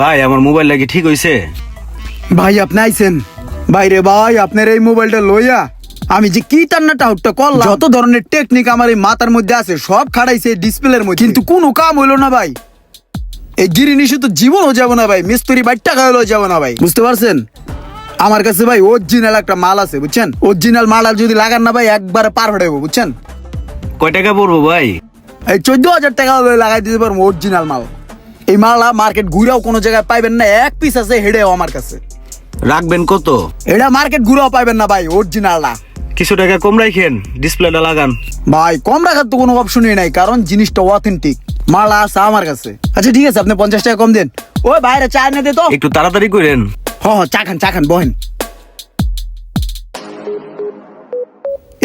ভাই আমার মোবাইল লাগি ঠিক হইছে? ভাই আপনি আইছেন? ভাই রে ভাই আপনার এই মোবাইলটা লইয়া আমি যে কি টান্নাটা হুটটা করলাম। যত ধরনের টেকনিক আমার এই মাথার মধ্যে আছে সব খাড়াইছে ডিসপ্লের মধ্যে। কিন্তু কোনো কাম হইল না ভাই। এই গিরি নিশু তো জীবনও যাব না ভাই মিস্ত্রি বাইর টাকা হলেও যাব না ভাই। বুঝতে পারছেন? আমার কাছে ভাই অরিজিনাল একটা মাল আছে বুঝছেন? অরিজিনাল মাল আর যদি লাগান না ভাই একবারে পার হয়ে যাব, বুঝছেন? কয় টাকা পড়ব ভাই? এই চোদ্দ হাজার টাকা হলে লাগাই দিতে পারব অরিজিনাল মাল। এই মালা মার্কেট ঘুরেও কোনো জায়গায় পাইবেন না এক পিস আছে হেডেও আমার কাছে। রাখবেন কত? এটা মার্কেট ঘুরেও পাইবেন না ভাই অরিজিনালটা কিছু টাকা কম রাখেন ডিসপ্লেটা লাগান। ভাই কম রাখার তো কোনো অপশনই নাই কারণ জিনিসটা অথেন্টিক মালা আছে আমার কাছে। আচ্ছা ঠিক আছে আপনি পঞ্চাশ টাকা কম দেন। ওই বাইরে চা এনে দে তো। একটু তাড়াতাড়ি করেন। হ হ চা খান চা খান বহেন।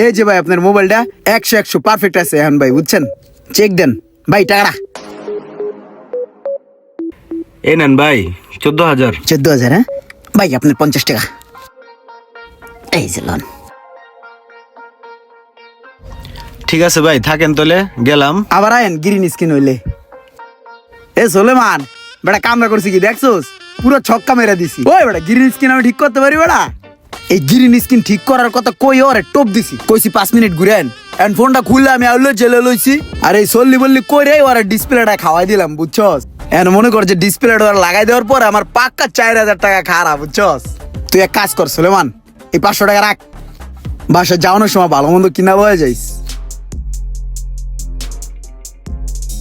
এই যে ভাই আপনার মোবাইলটা একশো একশো পারফেক্ট আছে এখন ভাই বুঝছেন? চেক দেন। ভাই টাকাটা। এই নেন ভাই চোদ্দ হাজার। চোদ্দ হাজার হ্যাঁ? ভাই আপনার পঞ্চাশ টাকা। এই যে লন ঠিক আছে ভাই থাকেন তাহলে গেলাম। আবার আয়েন গ্রিন স্কিন হইলে। এ সোলেমান বেটা কামরা করছি কি দেখছোস? পুরো ছক্কা মেরে দিছি। ওই বেটা গ্রিন স্কিন আমি ঠিক করতে পারি বেটা? এই গ্রিন স্কিন ঠিক করার কথা কই ওরে টপ দিছি। কইছি পাঁচ মিনিট ঘুরেন। এন্ড ফোনটা খুললে আমি আউলে জেলে লইছি। আর এই সল্লি বললি কইরে ওরা ডিসপ্লেটা খাওয়াই দিলাম বুঝছস? এন মনে করছে যে ডিসপ্লেটা লাগাই দেওয়ার পর আমার পাক্কা চার হাজার টাকা খারাপ, বুঝছস? তুই এক কাজ কর, সুলেমান, এই পাঁচশো টাকা রাখ। বাসা যাওয়ানোর সময় ভালো মন্দ কিনা বয়ে যাইস।